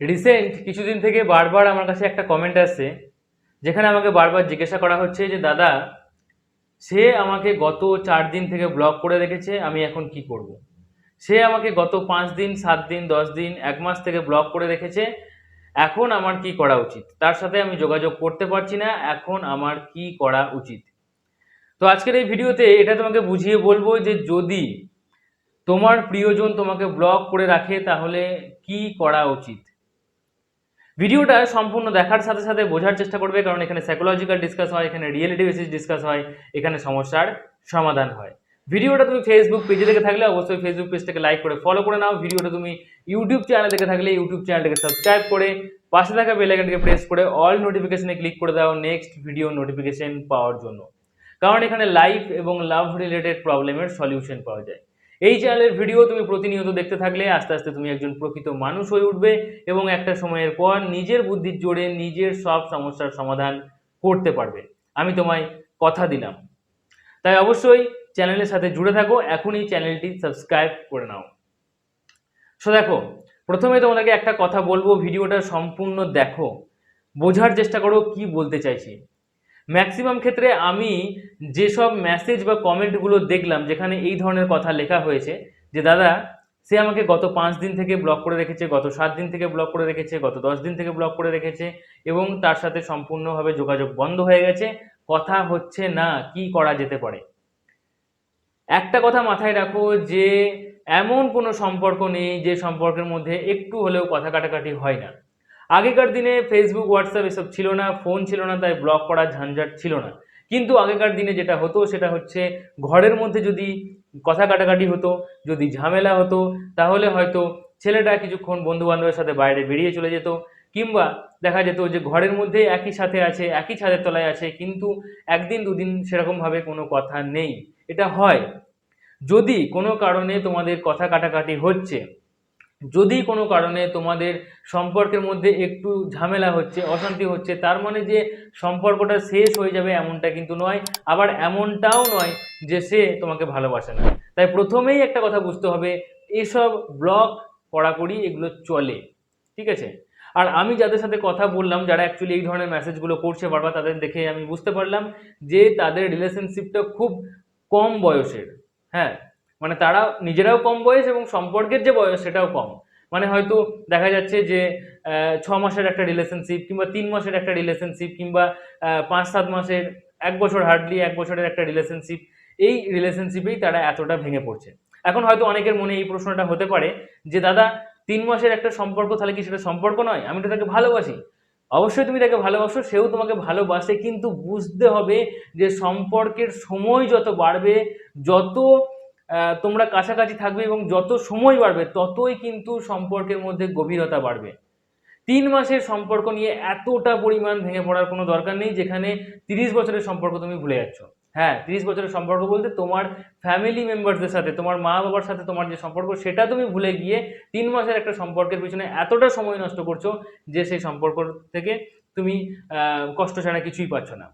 Recent কিছুদিন থেকে বারবার আমার কাছে একটা কমেন্ট আসছে, যেখানে আমাকে বারবার জিজ্ঞাসা করা হচ্ছে যে, দাদা, সে আমাকে গত চার দিন থেকে ব্লক করে রেখেছে, আমি এখন কি করব। সে আমাকে গত পাঁচ দিন, সাত দিন, দশ দিন, এক মাস থেকে ব্লক করে রেখেছে, এখন আমার কি করা উচিত? তার সাথে আমি যোগাযোগ করতে পারছি না, এখন আমার কি করা উচিত? তো আজকের এই ভিডিওতে এটা তোমাকে বুঝিয়ে বলব যে, যদি তোমার প্রিয়জন তোমাকে ব্লক করে রাখে, তাহলে কি করা উচিত? ভিডিওটা সম্পূর্ণ দেখার সাথে সাথে বোঝার চেষ্টা করবে, কারণ এখানে সাইকোলজিক্যাল ডিসকাস হয়, এখানে রিয়েলিটি বেসিস ডিসকাস হয়, এখানে সমস্যার সমাধান হয়। ভিডিওটা তুমি ফেসবুক পেজে দেখে থাকলে অবশ্যই ফেসবুক পেজটাকে লাইক করে ফলো করে নাও। ভিডিওটা তুমি ইউটিউব চ্যানেল দেখে থাকলে ইউটিউব চ্যানেলটাকে সাবস্ক্রাইব করে পাশে থাকা বেল আইকনটিকে প্রেস করে অল নোটিফিকেশনে ক্লিক করে দাও নেক্সট ভিডিও নোটিফিকেশন পাওয়ার জন্য। কারণ এখানে লাইফ এবং লাভ রিলেটেড প্রবলেমের সলিউশন পাওয়া যায়। এই চ্যানেলের ভিডিও তুমি প্রতিনিয়ত দেখতে থাকলে আস্তে আস্তে তুমি একজন প্রকৃত মানুষ হয়ে উঠবে এবং একটা সময়ের পর নিজের বুদ্ধির জোরে নিজের সব সমস্যার সমাধান করতে পারবে। আমি তোমায় কথা দিলাম। তাই অবশ্যই চ্যানেলের সাথে জুড়ে থাকো, এখনই চ্যানেলটি সাবস্ক্রাইব করে নাও। সো দেখো, প্রথমে তোমাদেরকে একটা কথা বলব ভিডিওটা সম্পূর্ণ দেখো। বোঝার চেষ্টা করো কি বলতে চাইছি। ম্যাক্সিমাম ক্ষেত্রে আমি যেসব মেসেজ বা কমেন্টগুলো দেখলাম, যেখানে এই ধরনের কথা লেখা হয়েছে, যে দাদা, সে আমাকে গত পাঁচ দিন থেকে ব্লক করে রেখেছে, গত সাত দিন থেকে ব্লক করে রেখেছে, গত দশ দিন থেকে ব্লক করে রেখেছে, এবং তার সাথে সম্পূর্ণভাবে যোগাযোগ বন্ধ হয়ে গেছে, কথা হচ্ছে না, কি করা যেতে পারে? একটা কথা মাথায় রাখো যে, এমন কোনো সম্পর্ক নেই যে সম্পর্কের মধ্যে একটু হলেও কথা কাটাকাটি হয় না। আগেকার দিনে ফেসবুক হোয়াটসঅ্যাপ এসব ছিল না ফোন ছিল না, তাই ব্লক করা ঝঞ্ঝাট ছিল না। কিন্তু আগেকার দিনে যেটা হতো, সেটা হচ্ছে ঘরের মধ্যে যদি কথা কাটাকাটি হতো, যদি ঝামেলা হতো, তাহলে হয়তো ছেলেটা কিছুক্ষণ বন্ধু বান্ধবের সাথে বাইরে বেরিয়ে চলে যেত। কিংবা দেখা যেত যে ঘরের মধ্যে একই সাথে আছে, একই ছাদের তলায় আছে, কিন্তু একদিন, দুদিন সেরকমভাবে কোনো কথা নেই। এটা হয়। যদি কোনো কারণে তোমাদের কথা কাটাকাটি হচ্ছে যদি কোনো কারণে তোমাদের সম্পর্কের মধ্যে একটু ঝামেলা হচ্ছে, অশান্তি হচ্ছে, তার মানে যে সম্পর্কটা শেষ হয়ে যাবে এমনটা কিন্তু নয়, আবার এমনটাও নয় যে সে তোমাকে ভালোবাসে না। তাই প্রথমেই একটা কথা বুঝতে হবে, এসব ব্লক কড়াকড়ি এগুলো চলে, ঠিক আছে? আর আমি যাদের সাথে কথা বললাম, যারা অ্যাকচুয়ালি এই ধরনের মেসেজগুলো করছে বারবার, তাদের দেখে আমি বুঝতে পারলাম যে তাদের রিলেশনশিপটা খুব কম বয়সের হ্যাঁ? মানে তারা নিজেরাও কম বয়স এবং সম্পর্কের যে বয়স সেটাও কম। মানে হয়তো দেখা যাচ্ছে যে ছ মাসের একটা রিলেশনশিপ কিংবা তিন মাসের একটা রিলেশনশিপ কিংবা পাঁচ সাত মাসের, এক বছর হার্ডলি এক বছরের একটা রিলেশনশিপ এই রিলেশনশিপেই তারা এতটা ভেঙে পড়ছে। এখন হয়তো অনেকের মনে এই প্রশ্নটা হতে পারে যে, দাদা, তিন মাসের একটা সম্পর্ক তাহলে কি সেটা সম্পর্ক নয়? আমি তো তাকে ভালোবাসি। অবশ্যই তুমি তাকে ভালোবাসো, সেও তোমাকে ভালোবাসে, কিন্তু বুঝতে হবে যে, সম্পর্কের সময় যত বাড়বে, যত তোমরা কাছাকাছি থাকবে এবং যত সময় বাড়বে, ততই কিন্তু সম্পর্কের মধ্যে গভীরতা বাড়বে। তিন মাসের সম্পর্ক নিয়ে এতটা পরিমাণ ভেঙে পড়ার কোনো দরকার নেই, যেখানে তিরিশ বছরের সম্পর্ক তুমি ভুলে যাচ্ছ। হ্যাঁ তিরিশ বছরের সম্পর্ক বলতে তোমার ফ্যামিলি মেম্বারসদের সাথে, তোমার মা বাবার সাথে তোমার যে সম্পর্ক, সেটা তুমি ভুলে গিয়ে তিন মাসের একটা সম্পর্কের পিছনে এতটা সময় নষ্ট করছ যে সেই সম্পর্ক থেকে তুমি কষ্ট ছাড়া কিছুই পাচ্ছ না।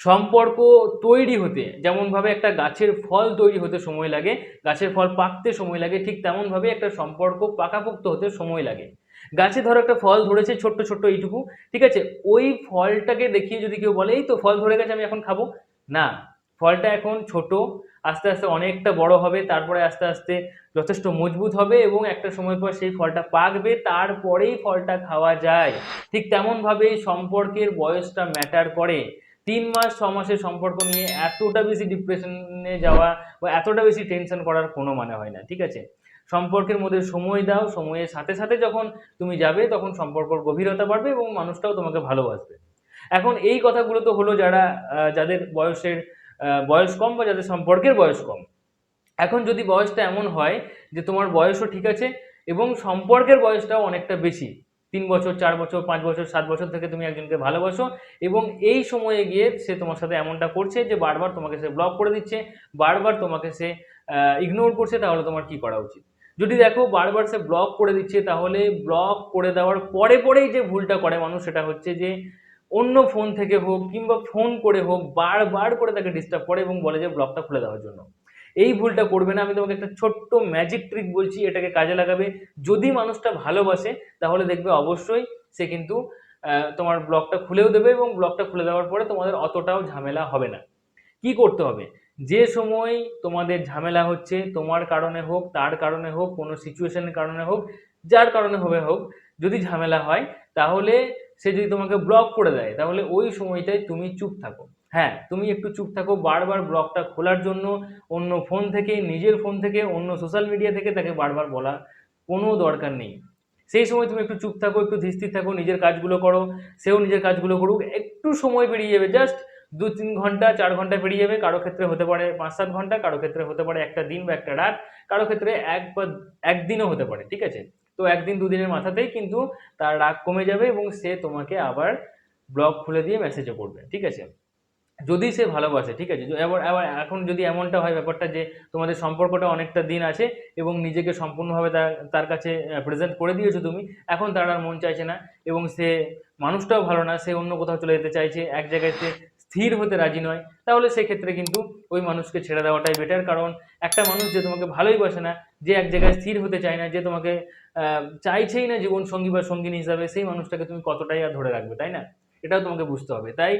সম্পর্ক তৈরি হতে, যেমনভাবে একটা গাছের ফল তৈরি হতে সময় লাগে, গাছের ফল পাকতে সময় লাগে, ঠিক তেমনভাবে একটা সম্পর্ক পাকাপোক্ত হতে সময় লাগে। গাছে ধরো একটা ফল ধরেছে, ছোট্ট ছোট্ট এইটুকু, ঠিক আছে? ওই ফলটাকে দেখিয়ে যদি কেউ বলে, এই তো ফল ধরে গেছে, আমি এখন খাব। না, ফলটা এখন ছোট, আস্তে আস্তে অনেকটা বড় হবে, তারপরে আস্তে আস্তে যথেষ্ট মজবুত হবে এবং একটা সময় পর সেই ফলটা পাকবে, তারপরেই ফলটা খাওয়া যায়। ঠিক তেমনভাবেই সম্পর্কের বয়সটা ম্যাটার করে। তিন মাস, ছ মাসের সম্পর্ক নিয়ে এতটা বেশি ডিপ্রেশনে যাওয়া বা এতটা বেশি টেনশন করার কোনো মানে হয় না, ঠিক আছে? সম্পর্কের মধ্যে সময় দাও, সময়ের সাথে সাথে যখন তুমি যাবে তখন সম্পর্কর গভীরতা বাড়বে এবং মানুষটাও তোমাকে ভালোবাসবে। এখন এই কথাগুলো তো হলো যারা যাদের বয়সের বয়স কম বা যাদের সম্পর্কের বয়স কম। এখন যদি বয়সটা এমন হয় যে তোমার বয়সও ঠিক আছে এবং সম্পর্কের বয়সটাও অনেকটা বেশি তিন বছর, চার বছর, পাঁচ বছর, সাত বছর থেকে তুমি একজনকে ভালোবাসো এবং এই সময়ে গিয়ে সে তোমার সাথে এমনটা করছে যে বারবার তোমাকে সে ব্লক করে দিচ্ছে, বারবার তোমাকে সে ইগনোর করছে, তাহলে তোমার কি করা উচিত? যদি দেখো বারবার সে ব্লক করে দিচ্ছে, তাহলে ব্লক করে দেওয়ার পরে পরেই যে ভুলটা করে মানুষ সেটা হচ্ছে যে অন্য ফোন থেকে হোক কিংবা ফোন করে হোক বারবার করে তাকে ডিস্টার্ব করে এবং বলে যে ব্লকটা খুলে দেওয়ার জন্য। এই ভুলটা করবে না, আমি তোমাকে একটা ছোট্ট ম্যাজিক ট্রিক বলছি, এটাকে কাজে লাগাবে। যদি মানুষটা ভালোবাসে, তাহলে দেখবে অবশ্যই সে কিন্তু তোমার ব্লগটা খুলেও দেবে এবং ব্লগটা খুলে দেওয়ার পরে তোমাদের অতটাও ঝামেলা হবে না। কি করতে হবে? যে সময় তোমাদের ঝামেলা হচ্ছে, তোমার কারণে হোক, তার কারণে হোক, কোনো সিচুয়েশনের কারণে হোক, যার কারণে হবে হোক, যদি ঝামেলা হয়, তাহলে সে যদি তোমাকে ব্লক করে দেয়, তাহলে ওই সময়টায় তুমি চুপ থাকো। হ্যাঁ তুমি একটু চুপ থাকো, বারবার ব্লগটা খোলার জন্য অন্য ফোন থেকে, নিজের ফোন থেকে, অন্য সোশ্যাল মিডিয়া থেকে তাকে বারবার বলা কোনো দরকার নেই। সেই সময় তুমি একটু চুপ থাকো, একটু ধীস্থির থাকো, নিজের কাজগুলো করো, সেও নিজের কাজগুলো করুক, একটু সময় পেরিয়ে যাবে জাস্ট দু তিন ঘণ্টা, চার ঘণ্টা পেরিয়ে যাবে, কারও ক্ষেত্রে হতে পারে পাঁচ সাত ঘণ্টা, কারও ক্ষেত্রে হতে পারে একটা দিন বা একটা রাত, কারও ক্ষেত্রে এক বা একদিনও হতে পারে, ঠিক আছে? তো একদিন দুদিনের মাথাতেই কিন্তু তার রাগ কমে যাবে এবং সে তোমাকে আবার ব্লগ খুলে দিয়ে মেসেজও করবে, ঠিক আছে? যদি সে ভালোবাসে, ঠিক আছে? এবার এবার এখন যদি এমনটা হয় ব্যাপারটা যে তোমাদের সম্পর্কটা অনেকটা দিন আছে এবং নিজেকে সম্পূর্ণভাবে তার তার কাছে প্রেজেন্ট করে দিয়েছ তুমি, এখন তার আর মন চাইছে না এবং সে মানুষটাও ভালো না, সে অন্য কোথাও চলে যেতে চাইছে, এক জায়গায় সে স্থির হতে রাজি নয়, তাহলে সেক্ষেত্রে কিন্তু ওই মানুষকে ছেড়ে দেওয়াটাই বেটার কারণ একটা মানুষ যে তোমাকে ভালোই বাসে না, যে এক জায়গায় স্থির হতে চায় না, যে তোমাকে চাইছেই না জীবন সঙ্গী বা সঙ্গিনী হিসাবে, সেই মানুষটাকে তুমি কতটাই আর ধরে রাখবে, তাই না? এটাও তোমাকে বুঝতে হবে। তাই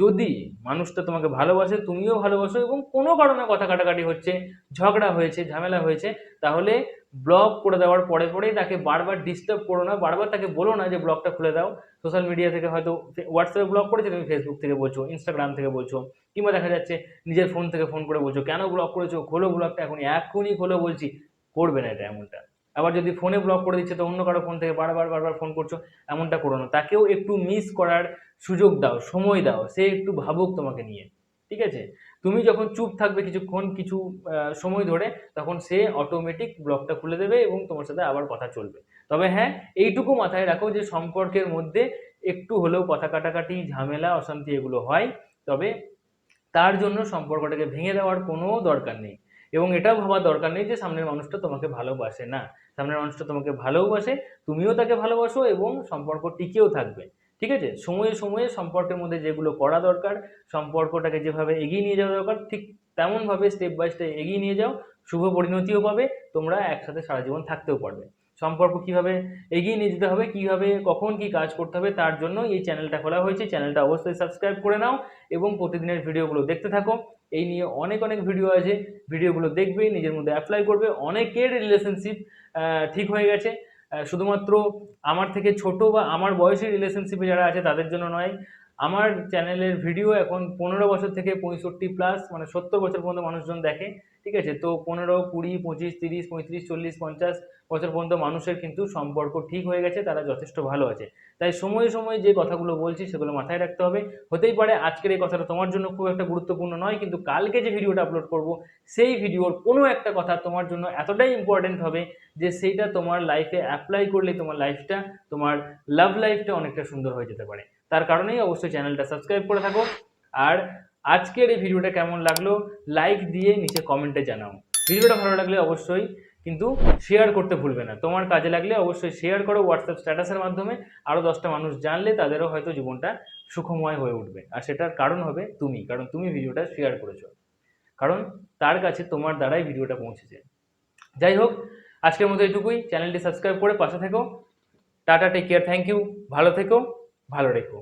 যদি মানুষটা তোমাকে ভালোবাসে, তুমিও ভালোবাসো এবং কোনো কারণে কথা কাটাকাটি হচ্ছে, ঝগড়া হয়েছে, ঝামেলা হয়েছে, তাহলে ব্লক করে দেওয়ার পরে পরেই তাকে বারবার ডিস্টার্ব করো না, বারবার তাকে বলো না যে ব্লগটা খুলে দাও। সোশ্যাল মিডিয়া থেকে হয়তো হোয়াটসঅ্যাপে ব্লক করেছে, তুমি ফেসবুক থেকে বলছো ইনস্টাগ্রাম থেকে বলছো, কিংবা দেখা যাচ্ছে নিজের ফোন থেকে ফোন করে বলছো, কেন ব্লক করেছ? খোলো ব্লগটা এখনই এখনই খোলো বলছি, করবে না এটা এমনটা। আবার যদি ফোনে ব্লক করে দিচ্ছে, তো অন্য কারও ফোন থেকে বারবার বারবার ফোন করছ, এমনটা করো না। তাকেও একটু মিস করার সুযোগ দাও, সময় দাও, সে একটু ভাবুক তোমাকে নিয়ে, ঠিক আছে? তুমি যখন চুপ থাকবে কিছুক্ষণ, কিছু সময় ধরে, তখন সে অটোমেটিক ব্লকটা খুলে দেবে এবং তোমার সাথে আবার কথা চলবে। তবে হ্যাঁ এইটুকু মাথায় রাখো যে সম্পর্কের মধ্যে একটু হলেও কথা কাটাকাটি, ঝামেলা, অশান্তি এগুলো হয়, তবে তার জন্য সম্পর্কটাকে ভেঙে দেওয়ার কোনো দরকার নেই। এবং এটাও ভাবার দরকার নেই যে সামনের মানুষটা তোমাকে ভালোবাসে না। সামনের মানুষটা তোমাকে ভালোবাসে, তুমিও তাকে ভালোবাসো এবং সম্পর্ক টিকেও থাকবে। ঠিক আছে? সময়ে সময়ে সম্পর্কের মধ্যে যেগুলো করা দরকার, সম্পর্কটাকে যেভাবে এগিয়ে নিয়ে যাওয়া দরকার, ঠিক তেমনভাবে স্টেপ বাই স্টেপ এগিয়ে নিয়ে যাও, শুভ পরিণতিও পাবে, তোমরা একসাথে সারা জীবন থাকতেও পারবে। সম্পর্ক কীভাবে এগিয়ে নিয়ে যেতে হবে, কীভাবে, কখন কি কাজ করতে হবে, তার জন্য এই চ্যানেলটা খোলা হয়েছে। চ্যানেলটা অবশ্যই সাবস্ক্রাইব করে নাও এবং প্রতিদিনের ভিডিওগুলো দেখতে থাকো। এই নিয়ে অনেক অনেক ভিডিও আছে। ভিডিওগুলো দেখবে, নিজের মধ্যে অ্যাপ্লাই করবে। অনেকের রিলেশনশিপ ঠিক হয়ে গেছে। শুধুমাত্র আমার থেকে ছোট বা আমার বয়সের রিলেশনশিপে যারা আছে তাদের জন্য নয়, আমার চ্যানেলের ভিডিও এখন পনেরো বছর থেকে পঁয়ষট্টি প্লাস মানে সত্তর বছর পর্যন্ত মানুষজন দেখে, ঠিক আছে? তো পনেরো, কুড়ি, পঁচিশ, তিরিশ, পঁয়ত্রিশ, চল্লিশ, পঞ্চাশ বছর পর্যন্ত মানুষের কিন্তু সম্পর্ক ঠিক হয়ে গেছে, তারা যথেষ্ট ভালো আছে। তাই সময়ে সময়ে যে কথাগুলো বলছি সেগুলো মাথায় রাখতে হবে। হতেই পারে আজকের এই কথাটা তোমার জন্য খুব একটা গুরুত্বপূর্ণ নয়, কিন্তু কালকে যে ভিডিওটা আপলোড করব, সেই ভিডিওর কোনো একটা কথা তোমার জন্য এতটাই ইম্পর্টেন্ট হবে যে সেইটা তোমার লাইফে অ্যাপ্লাই করলে তোমার লাইফটা তোমার লাভ লাইফটা অনেকটা সুন্দর হয়ে যেতে পারে। তার কারণেই অবশ্যই চ্যানেলটা সাবস্ক্রাইব করে থাকো। আর আজকের এই ভিডিওটা কেমন লাগল লাইক দিয়ে নিচে কমেন্টে জানাও। ভিডিওটা ভালো লাগলে অবশ্যই কিন্তু শেয়ার করতে ভুলবে না। তোমার কাজে লাগলে অবশ্যই শেয়ার করো হোয়াটসঅ্যাপ স্ট্যাটাসের মাধ্যমে। আরও দশটা মানুষ জানলে তাদেরও হয়তো জীবনটা সুখময় হয়ে উঠবে। আর সেটার কারণ হবে তুমি, কারণ তুমি ভিডিওটা শেয়ার করেছ। কারণ তার কাছে তোমার দ্বারাই ভিডিওটা পৌঁছেছে। যাই হোক, আজকের মতো এটুকুই। চ্যানেলটি সাবস্ক্রাইব করে পাশে থেকো। Tata take care thank you ভালো থেকো, ভালো রেখো।